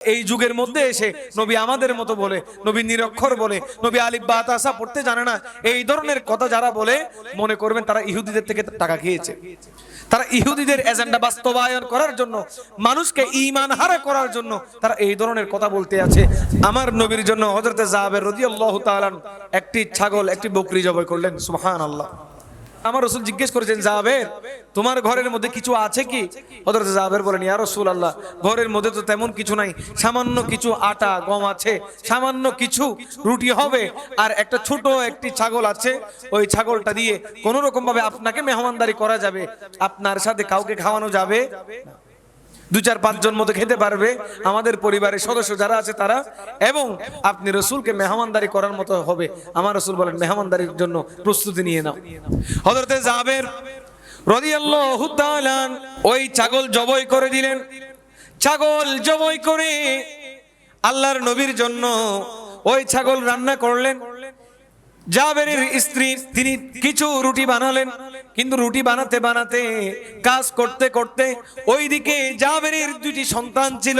এই যুগের মধ্যে এসে নবী আমাদের মতো বলে, নবী নিরক্ষর বলে, নবী আলিফ বা তাসা পড়তে জানে না। এই ধরনের কথা যারা বলে, মনে করবেন তারা ইহুদিদের থেকে টাকা খেয়েছে। তারা ইহুদিদের এজেন্ডা বাস্তবায়ন করার জন্য, মানুষকে ঈমান হারা করার জন্য তারা এই ধরনের কথা বলতে আছে। আমার নবীর জন্য হযরতে জাবের রাদিয়াল্লাহু তাআলা একটি ছাগল, একটি বকরি জবাই করলেন, সুবহানাল্লাহ। আমার রসুল জিজ্ঞেস করেছেন, জাবের, তোমার ঘরের মধ্যে কিছু আছে কি? হযরত জাবের বলেন, ইয়া আল্লাহ ঘরের মধ্যে তো তেমন কিছু নাই। সামান্য কিছু আটা, গম আছে, সামান্য কিছু রুটি হবে, আর একটা ছোট একটি ছাগল আছে। ওই ছাগলটা দিয়ে কোনোরকমভাবে রকম ভাবে আপনাকে মেহমানদারি করা যাবে। আপনার সাথে কাউকে খাওয়ানো যাবে দু চার পাঁচজন মতো খেতে পারবে। আমাদের পরিবারের সদস্য যারা আছে তারা। এবং আপনি রসুলকে মেহমানদারি করার মতো হবে। আমার রসুল বলেন, মেহমানদারির জন্য প্রস্তুতি নিয়ে নাও। হজরতে জাবের ওই ছাগল জবাই করে দিলেন। ছাগল জবাই করে আল্লাহর নবীর জন্য ওই ছাগল রান্না করলেন। জাবেরের স্ত্রী, তিনি কিছু রুটি বানালেন। কিন্তু রুটি বানাতে বানাতে, কাজ করতে করতে ওইদিকে জাবেরের দুটি সন্তান ছিল।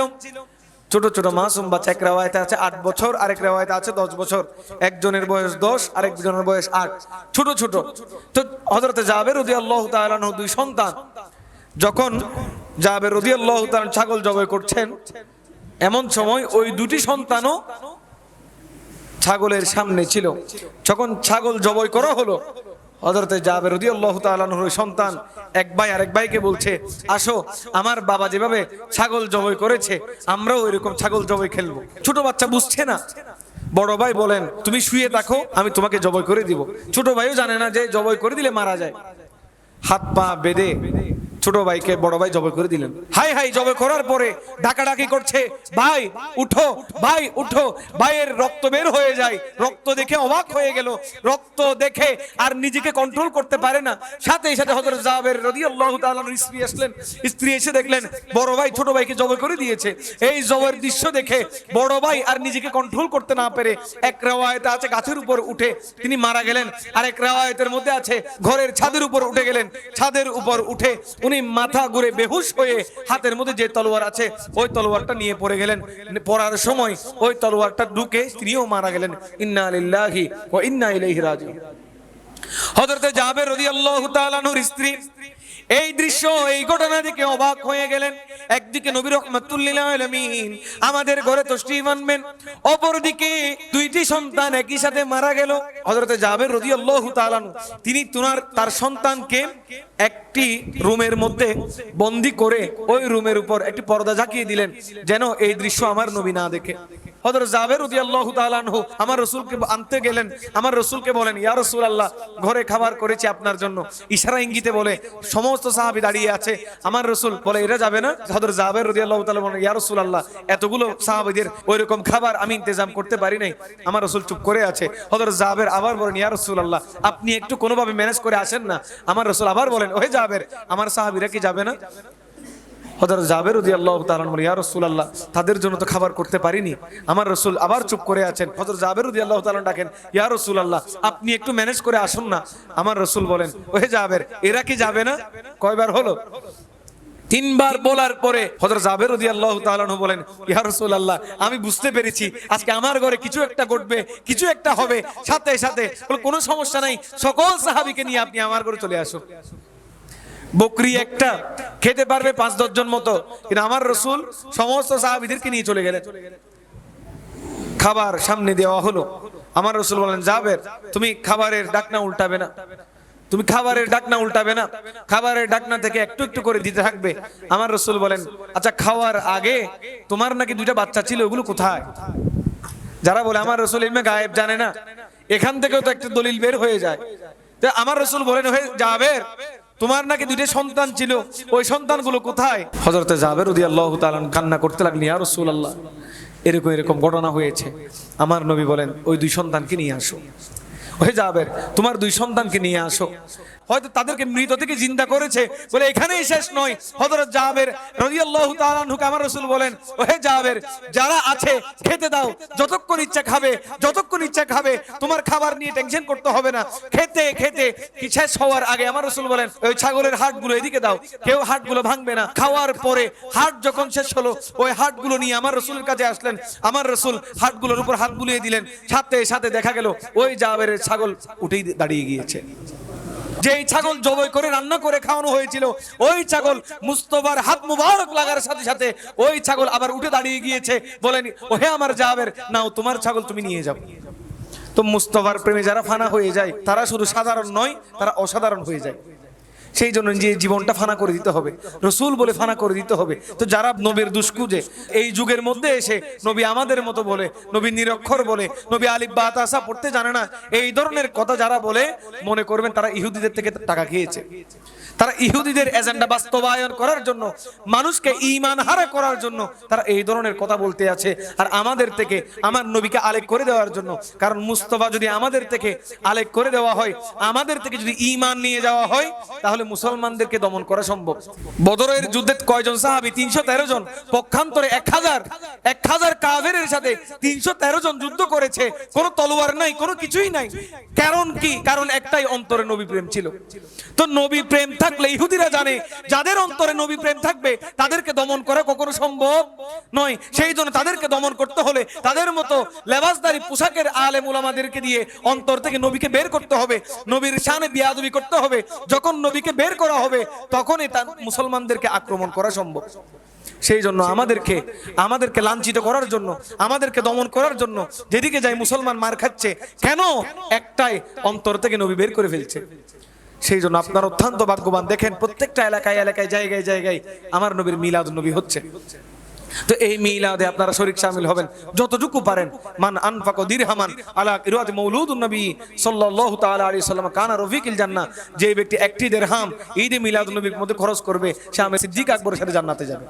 ছোট ছোট মাসুম বাচ্চা, এক রেওয়ায়তে আছে আট বছর, আরেক রেওয়ায়তে আছে দশ বছর। একজনের বয়স দশ, আরেকজনের বয়স আট। ছোট ছোট। তো হজরতে জাবের রদি আল্লাহ তালাহ দুই সন্তান। যখন জাবের রদি আল্লাহ ছাগল জবাই করছেন, এমন সময় ওই দুটি সন্তানও ছাগলের সামনে ছিল। যখন ছাগল জবাই করা হলো হজরতে জাবের রাদিয়াল্লাহু তাআলার ওই সন্তান এক ভাই আরেক ভাইকে বলছে, আসো, আমার বাবা যেভাবে ছাগল জবাই করেছে, আমরাও এরকম ছাগল জবই খেলব। ছোট বাচ্চা বুঝছে না। বড় ভাই বলেন, তুমি শুয়ে থাকো, আমি তোমাকে জবাই করে দিব। ছোট ভাইও জানে না যে জবই করে দিলে মারা যায়। হাত পা বেঁধে ছোট ভাইকে, বড় ভাই জবাই করে দিলেন। হাই হাই, জবাই করার পরে ডাকাডাকি করছে, ভাই, উঠো ভাই, উঠো। ভাইয়ের রক্ত বের হয়ে যায়, রক্ত দেখে অবাক হয়ে গেল। রক্ত দেখে আর নিজেকে কন্ট্রোল করতে পারে না। সাথে সাথে হযরত জাবের রাদিয়াল্লাহু তাআলার স্ত্রী আসলেন। স্ত্রী এসে দেখলেন, বড় ভাই ছোট ভাইকে জবাই করে দিয়েছে। এই জবের দৃশ্য দেখে বড় ভাই আর নিজেকে কন্ট্রোল করতে না পেরে এক রেওয়ায়েতে আছে গাছের উপর উঠে তিনি মারা গেলেন। আর এক রেওয়ায়েতের মধ্যে আছে ঘরের ছাদের উপর উঠে গেলেন। ছাদের উপর উঠে উনি মাথা ঘুরে বেহুশ হয়ে হাতের মধ্যে যে তলোয়ার আছে, ওই তলোয়ারটা নিয়ে পড়ে গেলেন। পড়ার সময় ওই তলোয়ারটা ঢুকে স্ত্রীও মারা গেলেন। ইন্না আলিল্লাহি ও ইন্না ইলাইহি রাজিউন। হযরতে জাবের রাদিয়াল্লাহু তাআলার স্ত্রী এই দৃশ্য, এই ঘটনা দেখে অবাক হয়ে গেলেন। একদিকে নবী রহমাতুল্লিল আমাদের ঘরে তশরিফ আনবেন, অপরদিকে দুইটি সন্তান একই সাথে মারা গেল। হজরতে জাবের তাআলা তিনি তোনার, তার সন্তানকে একটি রুমের মধ্যে বন্দি করে ওই রুমের উপর একটি পর্দা ঝাঁকিয়ে দিলেন, যেন এই দৃশ্য আমার নবী না দেখে। আনতে গেলেন। আমার বলেন ঘরে খাবার করেছি আপনার জন্য। ইশারা ইঙ্গিতে বলে, সমস্ত দাঁড়িয়ে আছে। আমার রাসূল বলে জাবের বলেন রাসূলুল্লাহ, এতগুলো সাহাবীদের ওইরকম খাবার আমি ইন্তজাম করতে পারি নাই। আমার রসুল চুপ করে আছে। হযরত জাবের আবার বলেন, ইয়া আল্লাহ আপনি একটু কোনোভাবে ম্যানেজ করে আসেন না? আমার রসুল আবার বলেন, ওহে জাবের, আমার সাহাবীরা কি যাবে না? হযরত জাবের রাদিয়াল্লাহু তাআলা বলেন ইয়া রাসূলুল্লাহ, তাদের জন্য তো খাবার করতে পারিনি। আমার রাসূল আবার চুপ করে আছেন। হযরত জাবের রাদিয়াল্লাহু তাআলা ডাকেন, ইয়া রাসূলুল্লাহ, আপনি একটু ম্যানেজ করে আসুন না। আমার রাসূল বলেন, ওহে জাবের, এরা কি যাবে না? কয়বার হলো? তিনবার বলার পরে হযরত জাবের রাদিয়াল্লাহু তাআলা আনহু বলেন, ইয়া আল্লাহ আমি বুঝতে পেরেছি, আজকে আমার ঘরে কিছু একটা ঘটবে, কিছু একটা হবে। সাথে সাথে কোনো সমস্যা নাই, সকল সাহাবিকে নিয়ে আপনি আমার ঘরে চলে আসুন। বকরি একটা খেতে পারবে পাঁচ দশ জন মতো। কিন্তু আমার রসুল সমস্ত সাহাবিদেরকে নিয়ে চলে গেলেন। খাবার সামনে দেওয়া হলো। আমার রসুল বলেন যাবের তুমি খাবারের ডাকনা উল্টাবে না। তুমি খাবারের ডাকনা উল্টাবে না। খাবারের ডাকনা থেকে একটু একটু করে দিতে থাকবে। আমার রসুল বলেন আচ্ছা খাওয়ার আগে তোমার নাকি দুইটা বাচ্চা ছিল, ওগুলো কোথায়? যারা বলে, আমার রসুল ইলমে গায়েব জানে না। এখান থেকেও তো একটা দলিল বের হয়ে যায়। আমার রসুল বলেন হয়ে যাবের তোমার নাকি দুইটা সন্তান ছিল। ওই সন্তানগুলো কোথায়? হজরতে যাবে উদি আল্লাহ কান্না করতে লাগলি আর রসুল আল্লাহ এরকম এরকম ঘটনা হয়েছে। আমার নবী বলেন, ওই দুই সন্তানকে নিয়ে আসো। হয়ে যাবে। তোমার দুই সন্তানকে নিয়ে আসো। হয়তো তাদেরকে মৃত থেকে জিন্দা করেছে। বলে এখানেই শেষ নয়। হযরত জাবের রাদিয়াল্লাহু তাআলা আনহুকে আমার রাসূল বলেন, ওহে জাবের, যারা আছে, খেতে দাও। যতক্ষণ ইচ্ছা খাবে, যতক্ষণ ইচ্ছা খাবে, তোমার খাবার নিয়ে টেনশন করতে হবে না। খেতে খেতে শেষ হওয়ার আগে আমার রাসূল বলেন, ওই ছাগলের হাড়গুলো এদিকে দাও। কেউ হাড়গুলো ভাঙবে না। খাওয়ার পরে হাড় যখন শেষ হলো, ওই হাড়গুলো নিয়ে আমার রসুলের কাছে আসলেন। আমার রসুল হাড়গুলোর উপর হাত বুলিয়ে দিলেন। সাথে সাথে দেখা গেল, ওই জাবের ছাগল উঠেই দাঁড়িয়ে গিয়েছে। যেই ছাগল জবই করে, রান্না করে খাওয়ানো হয়েছিল, ওই ছাগল মুস্তফার হাত মুবারক লাগার সাথে সাথে ওই ছাগল আবার উঠে দাঁড়িয়ে গিয়েছে, বলেন, ওহে আমার যাবের নাও তোমার ছাগল তুমি নিয়ে যাও। তো মুস্তফার প্রেমে যারা ফানা হয়ে যায়, তারা শুধু সাধারণ নয়, তারা অসাধারণ হয়ে যায়। সেই জন্য নিজের জীবনটা ফানা করে দিতে হবে। রসুল বলে ফানা করে দিতে হবে। তো যারা নবীর দুষ্কুজে, এই যুগের মধ্যে এসে নবী আমাদের মতো বলে, নবী নিরক্ষর বলে, নবী আলিফ বাতাসা পড়তে জানে না, এই ধরনের কথা যারা বলে, মনে করবেন তারা ইহুদিদের থেকে টাকা খেয়েছে। তারা ইহুদিদের এজেন্ডা বাস্তবায়ন করার জন্য, মানুষকে ঈমান হারা করার জন্য তারা এই ধরনের কথা বলতে আছে। আর আমাদের থেকে আমার নবীকে আলেক করে দেওয়ার জন্য, কারণ মুস্তফা যদি আমাদের থেকে আলেক করে দেওয়া হয়, আমাদের থেকে যদি ঈমান নিয়ে যাওয়া হয়, তাহলে মুসলমানদেরকে দমন করা সম্ভব। বদরের যুদ্ধে কয়জন সাহাবি? তিনশো তেরো জন। পক্ষান্তরে এক হাজার। এক হাজার কাভের সাথে তিনশো তেরো জন যুদ্ধ করেছে। কোনো তলোয়ার নাই, কোনো কিছুই নাই। কারণ কি? কারণ একটাই অন্তরে নবী প্রেম ছিল। তো নবী প্রেম থাকলে ইহুদিরা জানে, যাদের অন্তরে নবী প্রেম থাকবে, তাদেরকে দমন করা কখনো সম্ভব নয়। সেই জন্য তাদেরকে দমন করতে হলে তাদের মতো লেবাসদারি পোশাকের আলেম উলামাদেরকে দিয়ে অন্তর থেকে নবীকে বের করতে হবে। নবীর শানে বিয়াদবি করতে হবে। যখন নবীকে বের করা হবে, তখনই তা মুসলমানদেরকে আক্রমণ করা সম্ভব। সেই জন্য আমাদেরকে আমাদেরকে লাঞ্ছিত করার জন্য, আমাদেরকে দমন করার জন্য যেদিকে যাই মুসলমান মার খাচ্ছে, কেন একটাই অন্তর থেকে নবী বের করে ফেলছে? সেই জন্য আপনার অত্যন্ত ভাগ্যবান। দেখেন প্রত্যেকটা এলাকায় এলাকায়, জায়গায় জায়গায় আমার নবীর মিলাদ নবী হচ্ছে। তো এই মিলাদে আপনারা শরীর সামিল হবেন। যতটুকু পারেন, মান আনফাক দিরহামান আলা কিরাত মাউলুদুন নবী সাল্লাল্লাহু তাআলা আলাইহি সাল্লাম কানা রফিকিল জান্নাহ। যে ব্যক্তি একটি দিরহাম ঈদে মিলাদুন নবীর মধ্যে খরচ করবে, সে আমি সিদ্দিক আকবরের সাথে জান্নাতে যাবে।